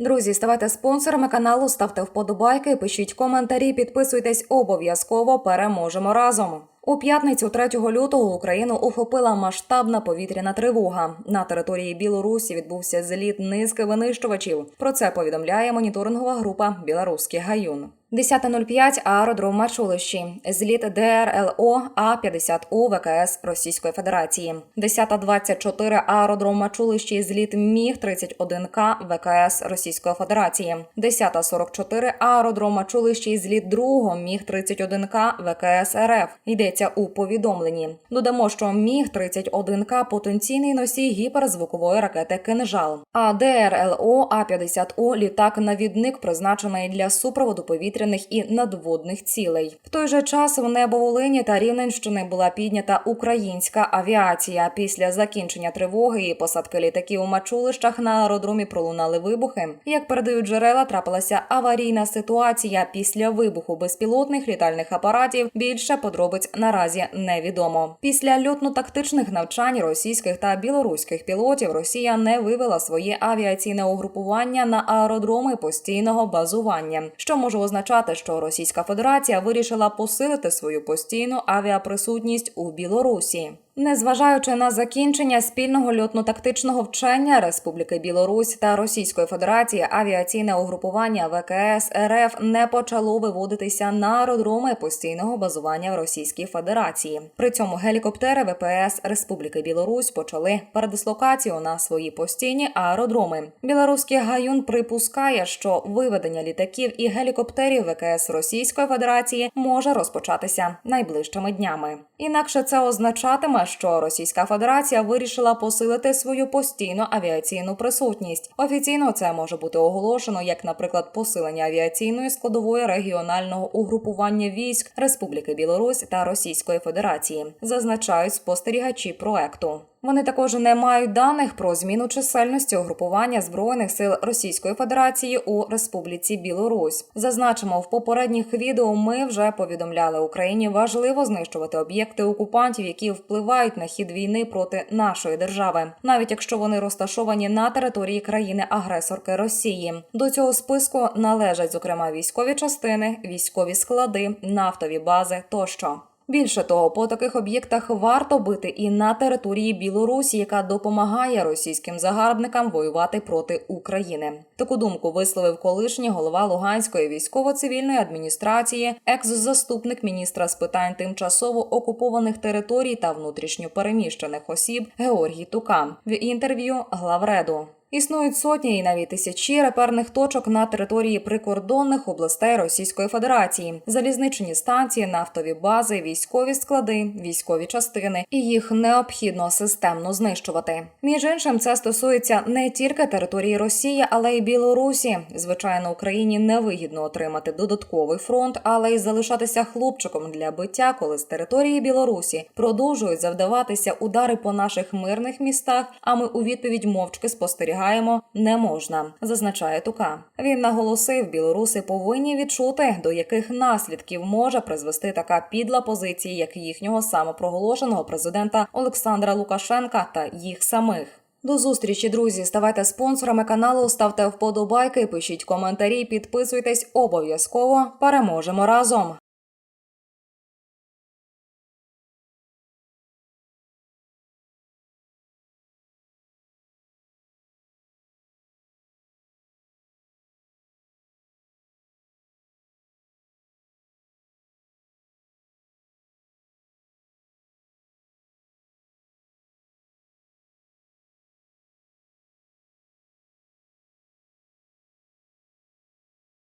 Друзі, ставайте спонсорами каналу, ставте вподобайки, пишіть коментарі, підписуйтесь обов'язково. Переможемо разом. У п'ятницю 3 лютого Україну охопила масштабна повітряна тривога. На території Білорусі відбувся зліт низки винищувачів. Про це повідомляє моніторингова група Білоруський гаюн. 10.05 аеродром Мачулищі. Зліт ДРЛО А-50У ВКС Російської Федерації. 10.24 аеродром Мачулищі. Зліт Міг-31К ВКС Російської Федерації. 10.44 аеродром Мачулищі. Зліт другого Міг-31К ВКС РФ. Йдеться у повідомленні. Додамо, що Міг-31К потенційний носій гіперзвукової ракети «Кинжал». А ДРЛО А-50У – літак-навідник, призначений для супроводу повітряних і надводних цілей. В той же час в небо Волині та Рівненщини була піднята українська авіація. Після закінчення тривоги і посадки літаків у мачулищах на аеродромі пролунали вибухи. Як передають джерела, трапилася аварійна ситуація після вибуху безпілотних літальних апаратів. Більше подробиць наразі невідомо. Після льотно-тактичних навчань російських та білоруських пілотів Росія не вивела своє авіаційне угрупування на аеродроми постійного базування, що може означати, що Російська Федерація вирішила посилити свою постійну авіаприсутність у Білорусі. Незважаючи на закінчення спільного льотно-тактичного вчення Республіки Білорусь та Російської Федерації, авіаційне угрупування ВКС РФ не почало виводитися на аеродроми постійного базування в Російській Федерації. При цьому гелікоптери ВПС Республіки Білорусь почали передислокацію на свої постійні аеродроми. Білоруський гаюн припускає, що виведення літаків і гелікоптерів ВКС Російської Федерації може розпочатися найближчими днями. Інакше це означатиме, що Російська Федерація вирішила посилити свою постійну авіаційну присутність. Офіційно це може бути оголошено як, наприклад, посилення авіаційної складової регіонального угрупування військ Республіки Білорусь та Російської Федерації, зазначають спостерігачі проекту. Вони також не мають даних про зміну чисельності угрупування збройних сил Російської Федерації у Республіці Білорусь. Зазначимо, в попередніх відео ми вже повідомляли Україні важливо знищувати об'єкти окупантів, які впливають на хід війни проти нашої держави, навіть якщо вони розташовані на території країни-агресорки Росії. До цього списку належать зокрема військові частини, військові склади, нафтові бази тощо. Більше того, по таких об'єктах варто бити і на території Білорусі, яка допомагає російським загарбникам воювати проти України. Таку думку висловив колишній голова Луганської військово-цивільної адміністрації, екс-заступник міністра з питань тимчасово окупованих територій та внутрішньопереміщених осіб Георгій Тука в інтерв'ю главреду. Існують сотні і навіть тисячі реперних точок на території прикордонних областей Російської Федерації, залізничні станції, нафтові бази, військові склади, військові частини, і їх необхідно системно знищувати. Між іншим, це стосується не тільки території Росії, але й Білорусі. Звичайно, Україні невигідно отримати додатковий фронт, але й залишатися хлопчиком для биття, коли з території Білорусі продовжують завдаватися удари по наших мирних містах. А ми у відповідь мовчки спостерігаємо не можна, зазначає Тука. Він наголосив, білоруси повинні відчути, до яких наслідків може призвести така підла позиція, як їхнього самопроголошеного президента Олександра Лукашенка та їх самих. До зустрічі, друзі. Ставайте спонсорами каналу, ставте вподобайки, пишіть коментарі, підписуйтесь обов'язково. Переможемо разом.